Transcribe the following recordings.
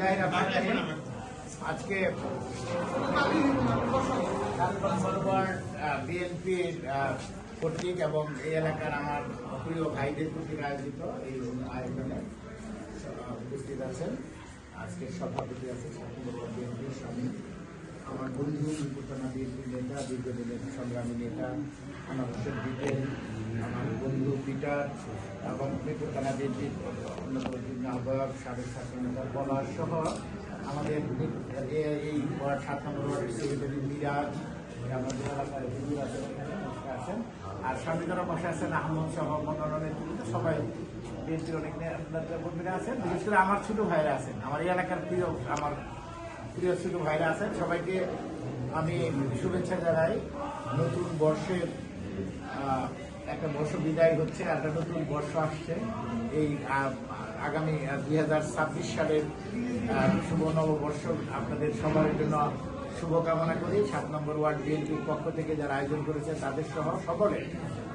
বিসমিল্লাহির রহমানির আজকে বিএনপির কর্তৃক এবং এই এলাকার আমার প্রিয় ভাইদের কর্তৃক আয়োজিত এই আয়োজনে উপস্থিত আছেন। আজকে সভাপতি আছে বিএনপির স্বামী আমার বন্ধু নিপুতনা বিএনপির নেতা দীর্ঘদিনের সংগ্রামী নেতা আমার হোসেন বিপেন আমার বন্ধু পিটার এবং নিপুতনা বিএনপির অন্যতম আহ্বায়ক সাবেক ছাত্র নেতা পলাশ সহ আমাদের এই ওয়ার্ড মিরাজ আমাদের এলাকার আছেন আর সামনে যারা বসে আছেন আহমদ সহ মনোনয়নের নেতৃত্বে সবাই বিএনপির অনেক কর্মীরা আছেন বিশেষ করে আমার ছোট ভাইরা আছেন আমার এই এলাকার প্রিয় আমার প্রিয় ছোট ভাইরা আছেন সবাইকে আমি শুভেচ্ছা জানাই নতুন বর্ষের একটা বর্ষ বিদায় হচ্ছে আর একটা নতুন বর্ষ আসছে। এই আগামী দুই হাজার ছাব্বিশ সালের শুভ নববর্ষ আপনাদের সবার জন্য শুভকামনা করি। সাত নম্বর ওয়ার্ড বিএনপির পক্ষ থেকে যারা আয়োজন করেছে তাদের সহ সকলে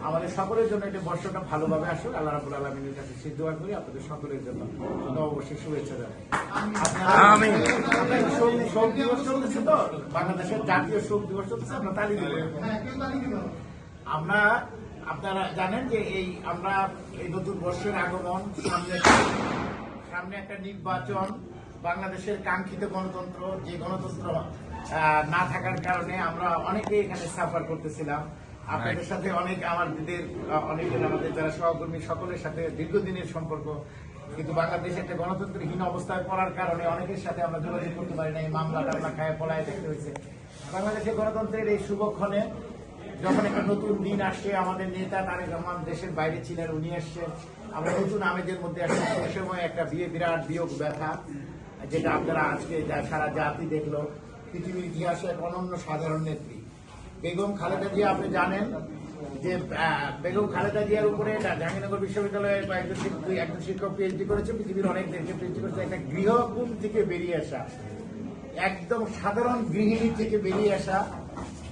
আমাদের সকলের জন্য এই বর্ষটা ভালোভাবে আসুক। আল্লাহ রাবুল আলমিনের কাছে সিদ্ধ করি আপনাদের সকলের জন্য নববর্ষের শুভেচ্ছা জানাই। শোক- দিবস চলতেছে তো? বাংলাদেশের জাতীয় শোক দিবস চলতেছে আপনার তালি দিবেন আমরা আপনারা জানেন যে এই আমরা এই নতুন বর্ষের আগমন সামনে সামনে একটা নির্বাচন বাংলাদেশের কাঙ্ক্ষিত গণতন্ত্র যে গণতন্ত্র না থাকার কারণে আমরা অনেকেই এখানে সাফার করতেছিলাম। আপনাদের সাথে অনেক আমাদের অনেকজন আমাদের যারা সহকর্মী সকলের সাথে দীর্ঘদিনের সম্পর্ক। কিন্তু বাংলাদেশ একটা গণতন্ত্রহীন অবস্থায় পড়ার কারণে অনেকের সাথে আমরা যোগাযোগ করতে পারি না এই মামলা টামলা খায় পলায় দেখতে হয়েছে। বাংলাদেশের গণতন্ত্রের এই শুভক্ষণে যখন একটা নতুন দিন আসছে আমাদের নেতা তারেক রহমান দেশের বাইরে ছিলেন, উনি এসছেন। আমরা নতুন আমেজের মধ্যে আসছি। সময় একটা বিয়ে, বিরাট বিয়োগ ব্যথা, যেটা আপনারা আজকে সারা জাতি দেখল। পৃথিবীর ইতিহাসে এক অনন্য সাধারণ নেত্রী। বেগম খালেদা জিয়া, আপনি জানেন যে বেগম খালেদা জিয়ার উপরে জাহাঙ্গীরনগর বিশ্ববিদ্যালয়ের একজন শিক্ষক একজন শিক্ষক পিএইচডি করেছে। পৃথিবীর অনেক দেশে পিএইচডি করেছে। একটা গৃহকুল থেকে বেরিয়ে আসা, একদম সাধারণ গৃহিণী থেকে বেরিয়ে আসা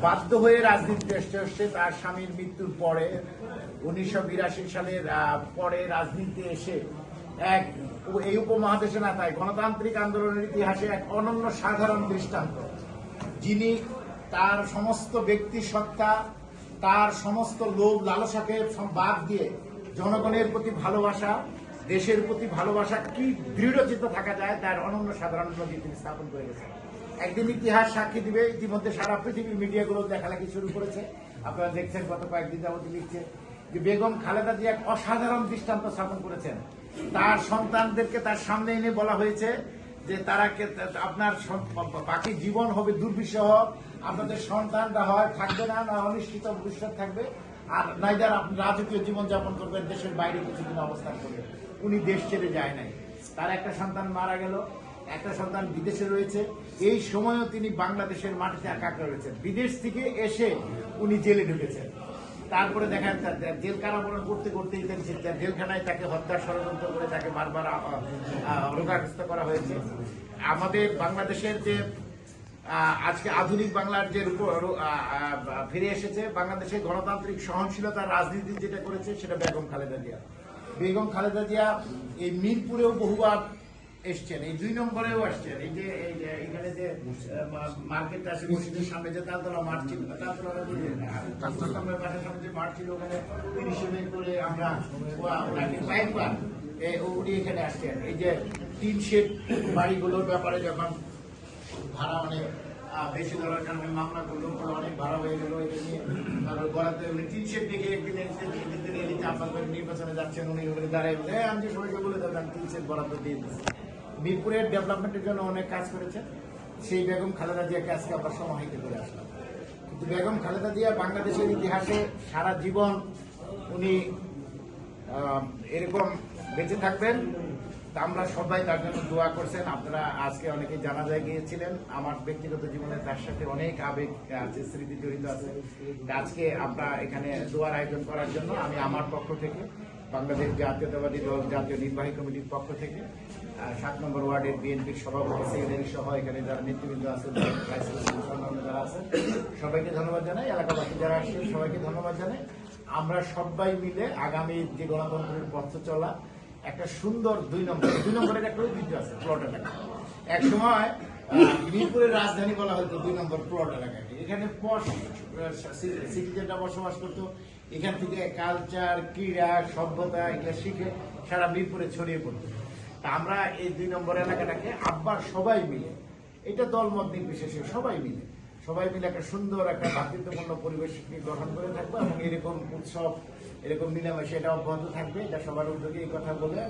বাধ্য হয়ে রাজনীতিতে এসে এসছে তার স্বামীর মৃত্যুর পরে, উনিশশো বিরাশি সালের পরে রাজনীতিতে এসে এক এই উপমহাদেশে না তাই, গণতান্ত্রিক আন্দোলনের ইতিহাসে এক অনন্য সাধারণ দৃষ্টান্ত। যিনি তার সমস্ত ব্যক্তি সত্তা তার সমস্ত লোভ লালসাকে বাদ দিয়ে জনগণের প্রতি ভালোবাসা, দেশের প্রতি ভালোবাসা, কি দৃঢ়চিত থাকা যায়, তার অনন্য সাধারণ নদী তিনি স্থাপন করে গেছেন। একদিন ইতিহাস সাক্ষী দিবে, ইতিমধ্যে সারা পৃথিবীর মিডিয়াগুলো দেখালেখি শুরু করেছে। আপনারা দেখছেন গত কয়েকদিন যাবত লিখছে যে বেগম খালেদা জিয়া এক অসাধারণ দৃষ্টান্ত স্থাপন করেছেন। তার সন্তানদেরকে তার সামনে এনে বলা হয়েছে যে তারা আপনার বাকি জীবন হবে দুর্বিষহ, আপনাদের সন্তানরা হয়, থাকবে না না অনিশ্চিত ভবিষ্যৎ থাকবে, আর নাইদার আপনি রাজকীয় জীবনযাপন করবেন, দেশের বাইরে কিছুদিন অবস্থান করবেন। উনি দেশ ছেড়ে যায় নাই। তার একটা সন্তান মারা গেল একটা সন্তান বিদেশে রয়েছে, এই সময়ও তিনি বাংলাদেশের মাটিতে একাগ্র রয়েছেন। বিদেশ থেকে এসে উনি জেলে ঢুকেছেন। তারপরে দেখা জেল কারাবরণ করতে করতেই জেলখানায় তাকে হত্যার ষড়যন্ত্র করে তাকে বারবার রোগাগ্রস্ত করা হয়েছে। আমাদের বাংলাদেশের যে আজকে আধুনিক বাংলার যে ফিরে এসেছে, বাংলাদেশের গণতান্ত্রিক সহনশীলতার রাজনীতি যেটা করেছে, সেটা বেগম খালেদা জিয়া। বেগম খালেদা জিয়া এই মিরপুরেও বহুবার এসছেন এই দুই নম্বরেও আসছেন। এই যে এখানে যে মার্কেট আছে মসজিদের সামনে যে তালতলা মাঠ ছিল তালতলা সামনে যে মাঠ ছিল ওখানে তিরিশে করে আমরা কয়েকবার উনি এখানে আসছেন। এই যে তিন শেড বাড়িগুলোর ব্যাপারে যখন ভাড়া অনেক আহ, বেশি ধরার কারণে মামলা করল অনেক ভাড়া হয়ে গেল এটা নিয়ে তারপর গড়াতে উনি তিন শেড দেখে একদিন নির্বাচনে যাচ্ছেন উনি দাঁড়ায় বলে, আমি সবাইকে বলে দেবেন তিন শেড বরাদ্দ দিয়ে দিচ্ছি। মিরপুরের ডেভেলপমেন্টের জন্য অনেক কাজ করেছে। সেই বেগম খালেদা জিয়াকে আজকে আবার সমাহিত করে আসলাম। কিন্তু বেগম খালেদা জিয়া বাংলাদেশের ইতিহাসে সারা জীবন উনি এরকম বেঁচে থাকবেন। আমরা সবাই তার জন্য দোয়া করছেন। আপনারা আজকে অনেকে জানা যায় গিয়েছিলেন। আমার ব্যক্তিগত জীবনে তার সাথে অনেক আবেগ আছে স্মৃতি জড়িত আছে। আজকে আমরা এখানে দোয়ার আয়োজন করার জন্য আমি আমার পক্ষ থেকে, বাংলাদেশ জাতীয়তাবাদী দল জাতীয় নির্বাহী কমিটির পক্ষ থেকে সাত নম্বর ওয়ার্ডের বিএনপির সভাপতি সেক্রেটারি সহ এখানে যারা নেতৃবৃন্দ আছে ভাইস প্রেসিডেন্ট অন্যান্য যারা আছেন, সবাইকে ধন্যবাদ জানাই। এলাকাবাসী যারা আসছেন, সবাইকে ধন্যবাদ জানাই। আমরা সবাই মিলে আগামী যে গণতন্ত্রের পথ চলা একটা সুন্দর দুই নম্বর, দুই নম্বরের একটা ঐতিহ্য আছে প্লট এলাকা। এক সময় মিরপুরের রাজধানী বলা হতো দুই নম্বর প্লট এলাকাকে এখানে সিটিজেনরা বসবাস করতো। এখান থেকে কালচার ক্রীড়া, সভ্যতা, এগুলো শিখে সারা মিরপুরে ছড়িয়ে পড়তো। তা আমরা এই দুই নম্বর এলাকাটাকে আব্বার সবাই মিলে, এটা দলমত নির্বিশেষে সবাই মিলে সবাই মিলে একটা সুন্দর একটা ভাতৃত্বপূর্ণ পরিবেশ গঠন করে থাকব এবং এরকম উৎসব এরকম মিলামেশা এটা অব্যাহত থাকবে, এটা সবার উদ্যোগে এই কথা বলে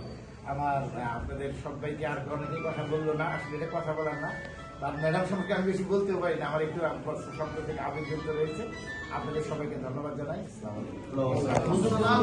আমার আপনাদের সবাইকে আর অনেকেই কথা বলল না, আসলে এটা কথা বলার না। তার ম্যাডাম সম্পর্কে আমি বেশি বলতেও পারি না, আমার একটু সম্পর্কে আবেগ যুক্ত রয়েছে। আপনাদের সবাইকে ধন্যবাদ জানাই।